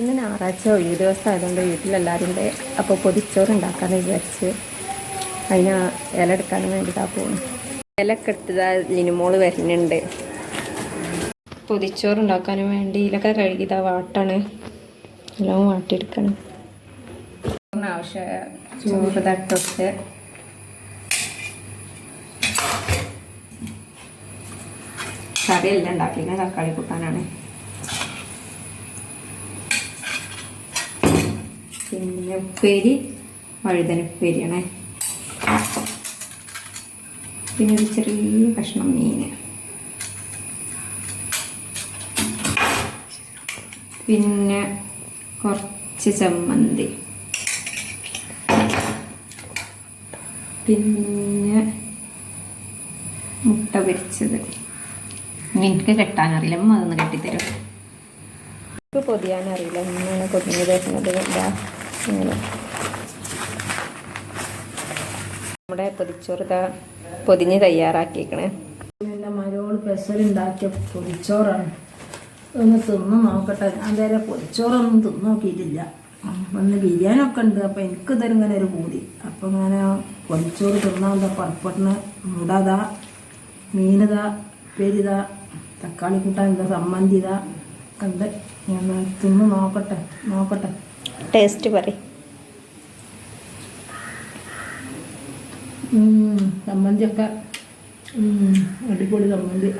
ഇന്ന് ഞായറാഴ്ച ഒഴിവ് ദിവസം ആയതുകൊണ്ട് വീട്ടിലെല്ലാവരും കൂടെ അപ്പോൾ പൊതിച്ചോറ് ഉണ്ടാക്കാമെന്ന് വിചാരിച്ച് അതിന് ഇല എടുക്കാൻ വേണ്ടിയിട്ടാണ് പോകുന്നത് ഇലയൊക്കെ എടുത്തതാ ലിനുമോൾ വരുന്നുണ്ട്. പൊതിച്ചോറ് ഉണ്ടാക്കാനും വേണ്ടി ഇലൊക്കെ കഴുകിയതാ വാട്ടാണ്. എല്ലാം വാട്ടിയെടുക്കണം. ആവശ്യമായ ചോറ് തട്ടൊക്കെ കറിയെല്ലാം ഉണ്ടാക്കിയിരുന്നത് തക്കാളി കൂട്ടാനാണ്. പിന്നെ ഉപ്പേരി വഴുതനുപ്പേരിയാണ് പിന്നെ ഒരു ചെറിയ കഷ്ണം മീൻ. പിന്നെ കുറച്ച് ചമ്മന്തി. പിന്നെ മുട്ട പൊരിച്ചത്. എനിക്ക് കെട്ടാനറിയില്ല അമ്മ അതൊന്ന് കെട്ടിത്തരും. പൊതിയാനറിയില്ല എന്നാണ് പൊതിഞ്ഞ് തരുന്നത് എന്താ ഇങ്ങനെ. നമ്മുടെ പൊതിച്ചോറ് ഇതാ പൊതിഞ്ഞ് തയ്യാറാക്കിയേക്കണേ. എന്റെ മരോൾ പെസലുണ്ടാക്കിയ പൊതിച്ചോറാണ്. ഒന്ന് തിന്ന് നോക്കട്ടെ. ഞാൻ നേരെ പൊതിച്ചോറൊന്നും തിന്ന് നോക്കിയിട്ടില്ല. ഒന്ന് ബിരിയാണിയൊക്കെ ഉണ്ട്. അപ്പം എനിക്ക് ഇങ്ങനെ ഒരു പൂതി. അപ്പം ഇങ്ങനെ പൊതിച്ചോറ് തിന്നാൻ എന്താ പടപ്പട്ടിന് മുടതാ മീനതാ പെരിതാ തക്കാളി കൂട്ടാൻ എന്താ സമ്മന്തിതാ കണ്ട് ഞാൻ തിന്ന് നോക്കട്ടെ. നോക്കട്ടെ. ടേസ്റ്റ് പറയും. ഉം, അടിപൊളി ചമ്മന്തി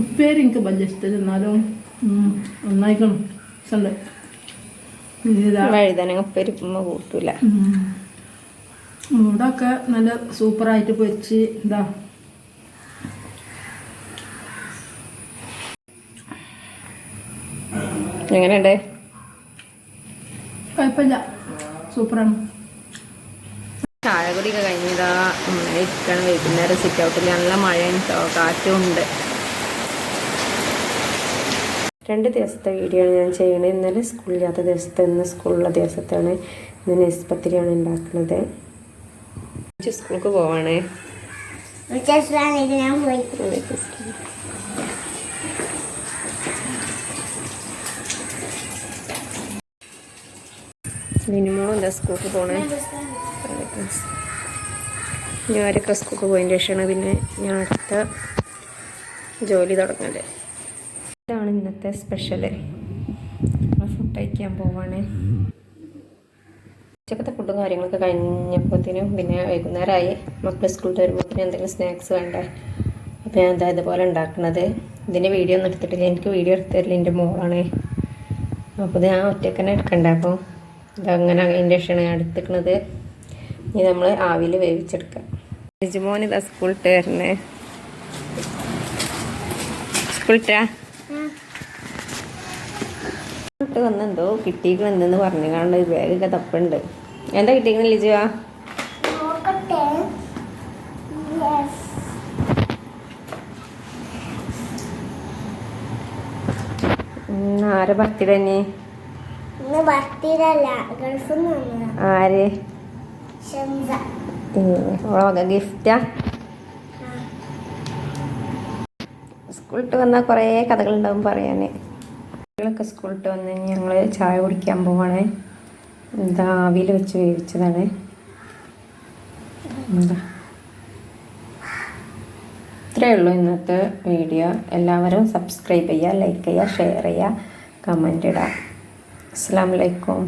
ഉപ്പേരി എനിക്ക് വലിയ ഇഷ്ടം എന്നാലും നന്നായിക്കണം. ഇഷ്ടമുണ്ട് വഴുതനങ്ങ ഉപ്പരിക്കുമ്പോൾ കൂട്ടൂല. ഉം, മുടൊക്കെ നല്ല സൂപ്പറായിട്ട് പൊരിച്ച് ഇതാ എങ്ങനെയുണ്ട്? കുഴപ്പമില്ല. സൂപ്പറാണ്. ചായ കുടിയൊക്കെ കഴിഞ്ഞതാ ഇങ്ങനെ ഇരിക്കണം. വൈകുന്നേരം സിറ്റ് ഔട്ടിൽ നല്ല മഴയും കാറ്റും ഉണ്ട് രണ്ട് ദിവസത്തെ വീഡിയോ ആണ് ഞാൻ ചെയ്യണത് ഇന്നലെ സ്കൂളില്ലാത്ത ദിവസത്തെ ഇന്ന് സ്കൂളുള്ള ദിവസത്താണ് ഇന്ന് നെസ്പത്തിരിയാണ് ഉണ്ടാക്കുന്നത്. സ്കൂൾക്ക് പോവാണേ. ഞാൻ പോയി. മിനിമം എന്താ സ്കൂൾക്ക് പോണേ? ഞാൻ ആരൊക്കെ സ്കൂൾക്ക് പോയതിന്റെ ശേഷമാണ് പിന്നെ ഞാൻ അടുത്ത ജോലി തുടങ്ങൽ. ഇതാണ് ഇന്നത്തെ സ്പെഷ്യൽ. ഫുഡ് കഴിക്കാൻ പോവാണ്. ഉച്ചക്കത്തെ ഫുഡും കാര്യങ്ങളൊക്കെ കഴിഞ്ഞപ്പോഴത്തേനും പിന്നെ വൈകുന്നേരമായി. മക്കൾ സ്കൂളിൽ വരുമ്പോഴത്തേനും എന്തെങ്കിലും സ്നാക്സ് വേണ്ടേ? അപ്പോൾ ഞാൻ എന്താ ഇതുപോലെ ഉണ്ടാക്കുന്നത് ഇതിന്റെ വീഡിയോ ഒന്നും എടുത്തിട്ടില്ല. എനിക്ക് വീഡിയോ എടുത്തിട്ടില്ല എന്റെ മോളാണ്. അപ്പോൾ ഞാൻ ഒറ്റയ്ക്ക് തന്നെ എടുക്കണ്ടേ അപ്പോൾ ഇതങ്ങനെ ഞാൻ എടുത്തിക്കണത്. ഇനി നമ്മൾ ആവിയിൽ വേവിച്ചെടുക്കാം. യജുമോൻ ഇതാ സ്കൂളിട്ട് വരണേ. സ്കൂളിട്ടാ സ്കൂളിട്ട് വന്നെന്തോ കിട്ടിയിക്കണെന്ന് പറഞ്ഞു കാരണം ബാഗൊക്കെ തപ്പുണ്ട്. എന്താ കിട്ടിയിരിക്കുന്നത് ലിജുവാ നോക്കട്ടെ. യെസ് ഉം, ആരെ ബർത്ത്ഡേ തന്നെ ആര്? ഓളെ ഗിഫ്റ്റാ? സ്കൂളിട്ട് വന്നാൽ കുറേ കഥകളുണ്ടാവും പറയാൻ കുട്ടികളൊക്കെ സ്കൂളിട്ട് വന്ന് ഞങ്ങൾ ചായ കുടിക്കാൻ പോവാണ്. എന്താ ആവിയിൽ വെച്ച് വേവിച്ചതാണ്. എന്താ? ഇത്രയേ ഉള്ളൂ ഇന്നത്തെ വീഡിയോ. എല്ലാവരും സബ്സ്ക്രൈബ് ചെയ്യുക ലൈക്ക് ചെയ്യുക ഷെയർ ചെയ്യുക കമന്റ് ഇടുക. അസ്സാം വലൈക്കും